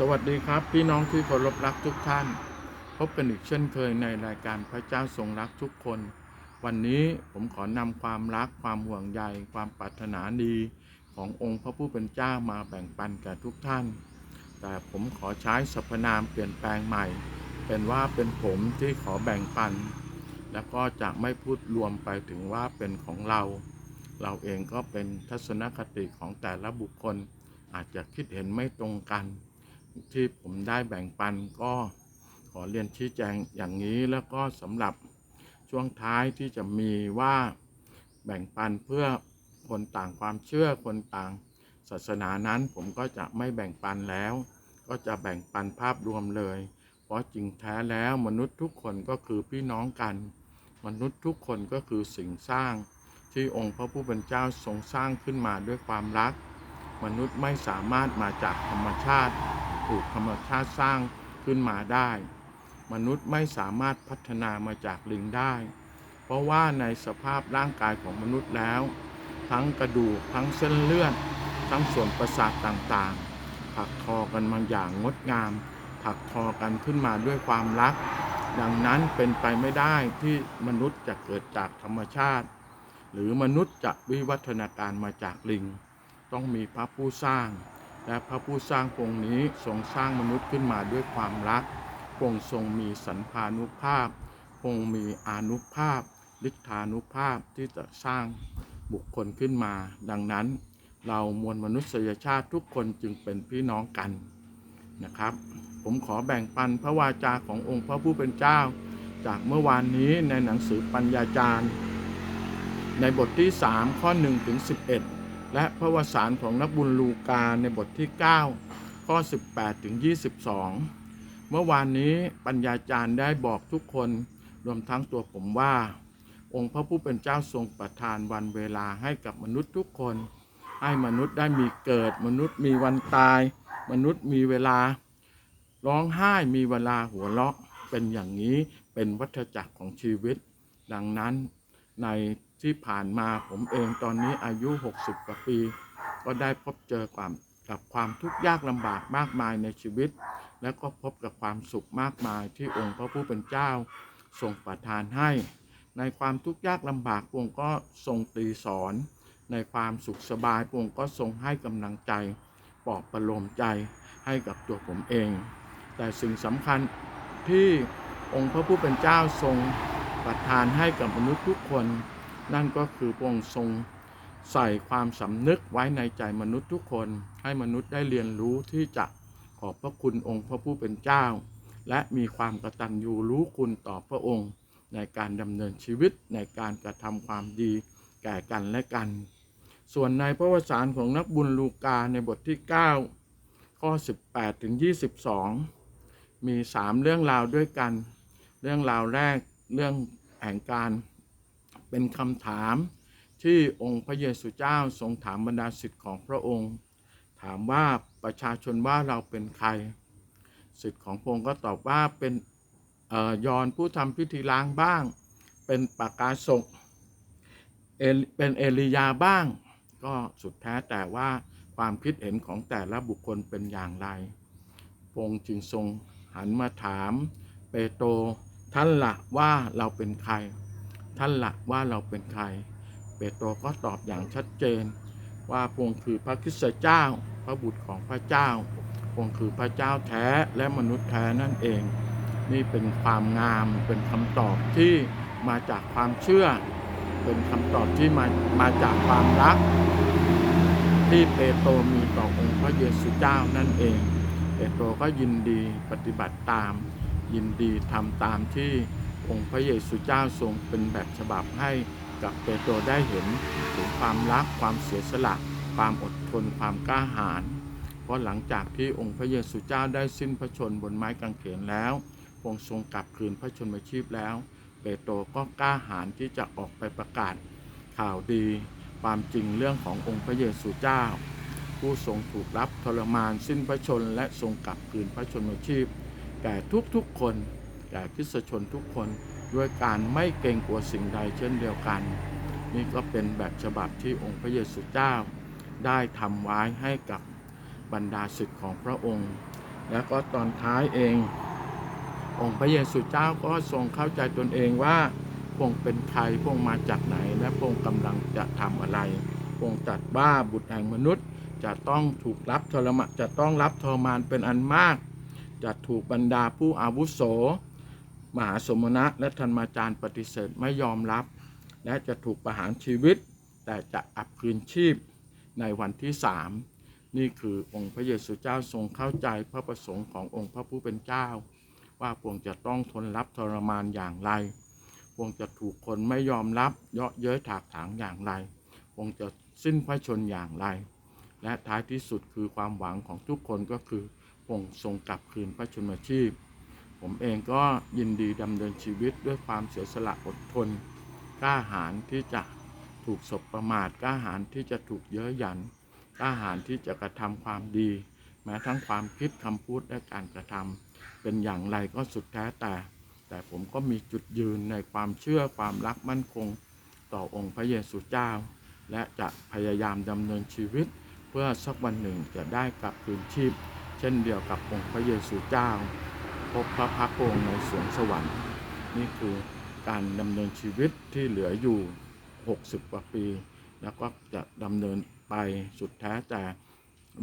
สวัสดีครับ พี่น้องที่เคารพรักทุกท่าน พบกันอีกเช่นเคยในรายการพระเจ้าทรงรักทุกคน วันนี้ผมขอนำความรักความห่วงใย ความปรารถนาดี ขององค์พระผู้เป็นเจ้ามาแบ่งปันแก่ทุกท่าน แต่ผมขอใช้สรรพนามเปลี่ยนแปลงใหม่ เป็นว่าเป็นผมที่ขอแบ่งปัน แล้วก็จะไม่พูดรวมไปถึงว่าเป็นของเรา เราเองก็เป็นทัศนคติของแต่ละบุคคล อาจจะคิดเห็นไม่ตรงกัน ที่ผมได้แบ่งปันก็ขอเรียนชี้แจงอย่างนี้แล้วก็สำหรับช่วงท้ายที่จะมีว่าแบ่งปันเพื่อคนต่างความเชื่อคนต่างศาสนานั้น ผมก็จะไม่แบ่งปันแล้ว ก็จะแบ่งปันภาพรวมเลย เพราะจริงแท้แล้วมนุษย์ทุกคนก็คือพี่น้องกัน มนุษย์ทุกคนก็คือสิ่งสร้าง ที่องค์พระผู้เป็นเจ้าทรงสร้างขึ้นมาด้วยความรัก มนุษย์ไม่สามารถมาจากธรรมชาติ ถูกธรรมชาติสร้างขึ้นมาได้ มนุษย์ไม่สามารถพัฒนามาจากลิงได้ เพราะว่าในสภาพร่างกายของมนุษย์แล้ว ทั้งกระดูกทั้งเส้นเลือด ทั้งส่วนประสาทต่างๆถักทอกันมาอย่างงดงามถักทอกันขึ้นมาด้วยความรัก ดังนั้นเป็นไปไม่ได้ที่มนุษย์จะเกิดจากธรรมชาติ หรือมนุษย์จะวิวัฒนาการมาจากลิง ต้องมีพระผู้สร้าง และพระผู้สร้างพระองค์นี้ทรงสร้างมนุษย์ขึ้นมาด้วยความรักพระองค์ทรงมีสันพานุภาพพระองค์มีอนุภาพฤทธานุภาพที่จะสร้างบุคคลขึ้นมา ดังนั้น เรามวลมนุษยชาติทุกคนจึงเป็นพี่น้องกันนะครับ ผมขอแบ่งปันพระวาจาขององค์พระผู้เป็นเจ้า จากเมื่อวานนี้ในหนังสือปัญญาจารย์ ในบทที่ 3 ข้อ1ถึง11 และพระวสารของนักบุญลูกาในบทที่ 9 ข้อ 18 ถึง 22 เมื่อวานนี้ปัญญาจารย์ได้บอกทุกคนรวมทั้งตัวผมว่า องค์พระผู้เป็นเจ้าทรงประทานวันเวลาให้กับมนุษย์ทุกคน ให้มนุษย์ได้มีเกิด มนุษย์มีวันตาย มนุษย์มีเวลา ร้องไห้มีเวลาหัวเราะเป็นอย่างนี้เป็นวัฏจักรของชีวิต ดังนั้นใน ที่ผ่านมาผมเองตอนนี้อายุ 60 กว่าปี ก็ได้พบเจอความกับความทุกข์ยากลำบากมากมายในชีวิต และก็พบกับความสุขมากมายที่องค์พระผู้เป็นเจ้าทรงประทานให้ ในความทุกข์ยากลำบากองค์ก็ทรงตีสอน ในความสุขสบายองค์ก็ทรงให้กำลังใจปลอบประโลมใจให้กับตัวผมเอง แต่สิ่งสำคัญที่องค์พระผู้เป็นเจ้าทรงประทานให้กับมนุษย์ทุกคน นั่นก็คือพระองค์ทรงใส่ความสำนึกไว้ในใจมนุษย์ทุกคนให้มนุษย์ได้เรียนรู้ที่จะขอบพระคุณองค์พระผู้เป็นเจ้า และมีความกตัญญูรู้คุณต่อพระองค์ ในการดำเนินชีวิตในการกระทำความดีแก่กันและกัน ส่วนในพระวสารของนักบุญลูกาในบทที่ 9 ข้อ 18ถึง22 มี 3 เรื่องราวด้วยกัน เรื่องราวแรกเรื่องแห่งการ เป็นคำถามที่องค์พระเยซูเจ้าทรงถามบรรดาสิทธิ์ของพระองค์ ถามว่าประชาชนว่าเราเป็นใครสิทธิ์ของพระองค์ก็ตอบว่าเป็นออยอนผู้ทำพิธีล้างบ้าง เป็นปากาศกเอลเป็นเอลียาบ้าง ก็สุดแท้แต่ว่าความคิดเห็นของแต่ละบุคคลเป็นอย่างไรพระองค์จึงทรงหันมาถามเปโตรท่านละว่าเราเป็นใคร ท่านละว่าเราเป็นใคร เปโตรก็ตอบอย่างชัดเจน ว่าพงคือพระคริสตเจ้า พระบุตรของพระเจ้าพงค์คือพระเจ้าแท้และมนุษย์แท้นั่นเอง นี่เป็นความงามเป็นคำตอบที่มาจากความเชื่อ เป็นคำตอบที่มามาจากความรัก ที่เปโตรมีต่อองค์พระเยซูเจ้านั่นเอง เปโตรก็ยินดีปฏิบัติตาม ยินดีทำตามที่ องค์พระเยซูเจ้าทรงเป็นแบบฉบับให้กับเปโตรได้เห็นถึงความรักความเสียสละ ความอดทนความกล้าหาญเพราะหลังจากที่องค์พระเยซูเจ้าได้สิ้นพระชนบนไม้กางเขนแล้วองค์ทรงกลับคืนพระชนมชีพแล้ว เปโตรก็กล้าหาญที่จะออกไปประกาศข่าวดีความจริงเรื่องขององค์พระเยซูเจ้า ผู้ทรงถูกรับทรมานสิ้นพระชนและทรงกลับคืนพระชนมชีพแก่ทุกๆคน แก่คริสชนทุกคนด้วยการไม่เกรงกลัวสิ่งใดเช่นเดียวกัน นี่ก็เป็นแบบฉบับที่องค์พระเยซูเจ้า ได้ทำไว้ให้กับบรรดาศิษย์ของพระองค์ แล้วก็ตอนท้ายเอง องค์พระเยซูเจ้าก็ทรงเข้าใจตนเองว่าพงเป็นใครพงมาจากไหน และพงกำลังจะทำอะไรพงค์ตรัสว่าบุตรแห่งมนุษย์ จะต้องถูกรับทรมาจะต้องรับทรมานเป็นอันมาก จะถูกบรรดาผู้อาวุโส มหาสมณะและธรรมาจารย์ปฏิเสธไม่ยอมรับ และจะถูกประหารชีวิต แต่จะอับคืนชีพในวันที่สามนี่คือองค์พระเยซูเจ้าทรงเข้าใจพระประสงค์ขององค์พระผู้เป็นเจ้า ว่าพระองจะต้องทนรับทรมานอย่างไรพระองจะถูกคนไม่ยอมรับเยาะเย้ยถากถางอย่างไรพระองจะสิ้นพระชนอย่างไร และท้ายที่สุดคือความหวังของทุกคนก็คือพระองค์ทรงกลับคืนพระชนมชีพ ผมเองก็ยินดีดำเนินชีวิตด้วยความเสียสละอดทน กล้าหาญที่จะถูกสบประมาท กล้าหาญที่จะถูกเย้ยหยัน กล้าหาญที่จะกระทำความดี แม้ทั้งความคิดคำพูดและการกระทำเป็นอย่างไรก็สุดแท้แต่ แต่ผมก็มีจุดยืนในความเชื่อความรักมั่นคง ต่อองค์พระเยซูเจ้า และจะพยายามดำเนินชีวิต เพื่อสักวันหนึ่งจะได้กลับคืนชีพ เช่นเดียวกับองค์พระเยซูเจ้า พบพระพักตร์องค์ในสวงสวรรค์ นี่คือการดำเนินชีวิตที่เหลืออยู่ 60กว่าปี แล้วก็จะดำเนินไปสุดแท้แต่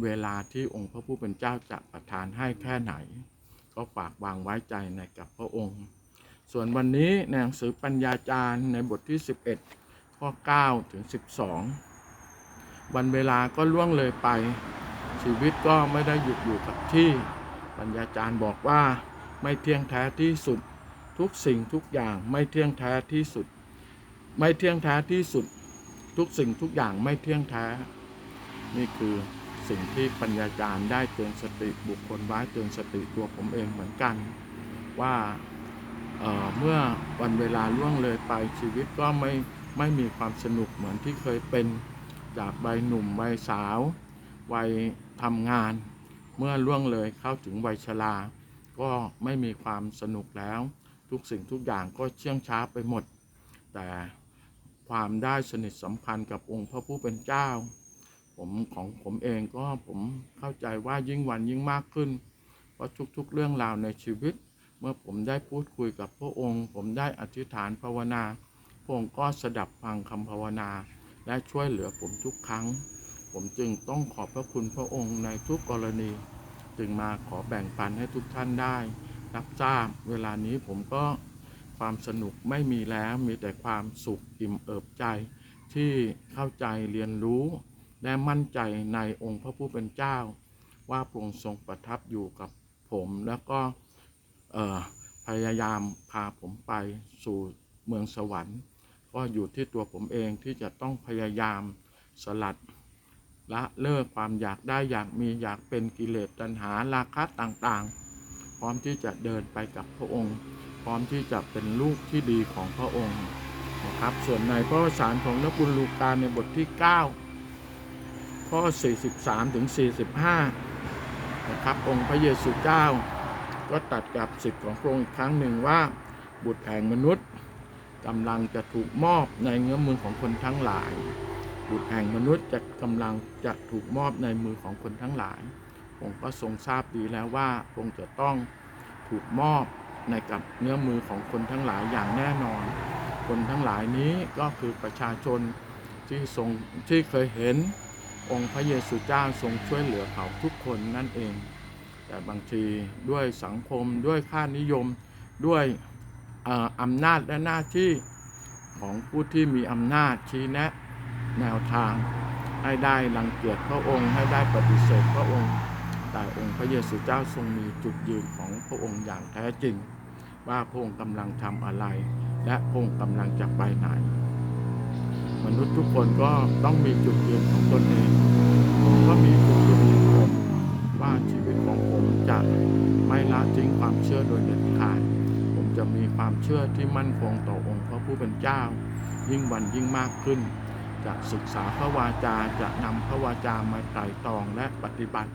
เวลาที่องค์พระผู้เป็นเจ้าจะประทานให้แค่ไหน ก็ฝากวางไว้ใจในกับพระองค์ ส่วนวันนี้ในหนังสือปัญญาจารย์ในบทที่ 11 ข้อ 9 ถึง 12 วันเวลาก็ล่วงเลยไป ชีวิตก็ไม่ได้หยุดอยู่กับที่ ปัญญาจารย์บอกว่า ไม่เที่ยงแท้ที่สุด ทุกสิ่งทุกอย่างไม่เที่ยงแท้ที่สุด ไม่เที่ยงแท้ที่สุด ทุกสิ่งทุกอย่างไม่เที่ยงแท้ นี่คือสิ่งที่ปัญญาจารย์ได้เตือนสติบุคคลไว้เตือนสติตัวผมเองเหมือนกัน ว่าเเมื่อวันเวลาล่วงเลยไปชีวิตก็ไม่ไม่มีความสนุกเหมือนที่เคยเป็นจากวัยหนุ่มวัยสาววัยทำงาน เมื่อล่วงเลยเข้าถึงวัยชรา ก็ไม่มีความสนุกแล้ว ทุกสิ่งทุกอย่างก็เชื่องช้าไปหมด แต่ความได้สนิทสัมพันธ์กับองค์พระผู้เป็นเจ้า ผมของผมเองก็ผมเข้าใจว่ายิ่งวันยิ่งมากขึ้น เพราะทุกๆเรื่องราวในชีวิต เมื่อผมได้พูดคุยกับพระองค์ ผมได้อธิษฐานภาวนาพระองค์ก็สดับฟังคำภาวนา และช่วยเหลือผมทุกครั้ง ผมจึงต้องขอบพระคุณพระองค์ในทุกกรณี จึงมาขอแบ่งปันให้ทุกท่านได้รับทราบ เวลานี้ผมก็ความสนุกไม่มีแล้วมีแต่ความสุขอิ่มเอิบใจ ที่เข้าใจเรียนรู้ และมั่นใจในองค์พระผู้เป็นเจ้า ว่าพระองค์ทรงประทับอยู่กับผมแล้วก็พยายามพาผมไปสู่เมืองสวรรค์ ก็อยู่ที่ตัวผมเองที่จะต้องพยายามสลัด ละเลิกความอยากได้อยากมีอยากเป็นกิเลสตัณหาราคะต่างๆ พร้อมที่จะเดินไปกับพระองค์ พร้อมที่จะเป็นลูกที่ดีของพระองค์นะครับ ส่วนในพระสารของนักบุญลูกาในบทที่ 9 ข้อ 43ถึง45 นะครับองค์พระเยซูเจ้า ก็ตัดกับสิทธิ์ของพระองค์อีกครั้งหนึ่งว่า บุตรแห่งมนุษย์กำลังจะถูกมอบในเงื้อมือของคนทั้งหลาย บุตรแห่งมนุษย์จะกำลังจะถูกมอบในมือของคนทั้งหลายผมก็ทรงทราบดีแล้วว่าคงจะต้องถูกมอบในกับเนื้อมือของคนทั้งหลายอย่างแน่นอน คนทั้งหลายนี้ก็คือประชาชนที่ทรงที่เคยเห็นองค์พระเยซูเจ้าทรงช่วยเหลือเขาทุกคนนั่นเอง แต่บางทีด้วยสังคมด้วยค่านิยมด้วยอออำนาจและหน้าที่ของผู้ที่มีอำนาจชี้แนะ แนวทาง ให้ได้รังเกียจพระองค์ ให้ได้ปฏิเสธพระองค์ แต่องค์พระเยซูเจ้าทรงมีจุดยืนของพระองค์อย่างแท้จริง ว่าพระองค์กำลังทำอะไร และพระองค์กำลังจะไปไหน มนุษย์ทุกคนก็ต้องมีจุดยืนของตนเองผมก็มีจุดยืนของผมว่าชีวิตของผมจะไม่ละทิ้งความเชื่อโดยเด็ดขาดผมจะมีความเชื่อที่มั่นคงต่อองค์พระผู้เป็นเจ้า ยิ่งวันยิ่งมากขึ้น จะศึกษาพระวาจาจะนำพระวาจามาไตร่ตรองและปฏิบัติ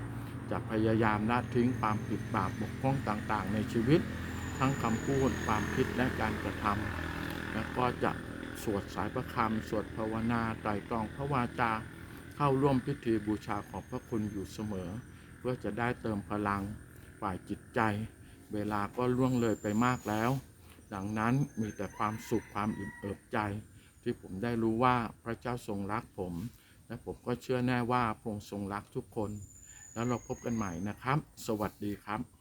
จะพยายามละทิ้งความผิดบาปบกพร่องต่างๆ ในชีวิต ทั้งคำพูดความคิดและการกระทำและก็จะสวดสายประคำสวดภาวนาไตร่ตรองพระวาจา เข้าร่วมพิธีบูชาขอบพระคุณอยู่เสมอ เพื่อจะได้เติมพลังฝ่ายจิตใจ เวลาก็ล่วงเลยไปมากแล้ว ดังนั้นมีแต่ความสุขความอิ่มเอิบใจ ที่ผมได้รู้ว่าพระเจ้าทรงรักผม และผมก็เชื่อแน่ว่าพระองค์ทรงรักทุกคน แล้วเราพบกันใหม่นะครับ สวัสดีครับ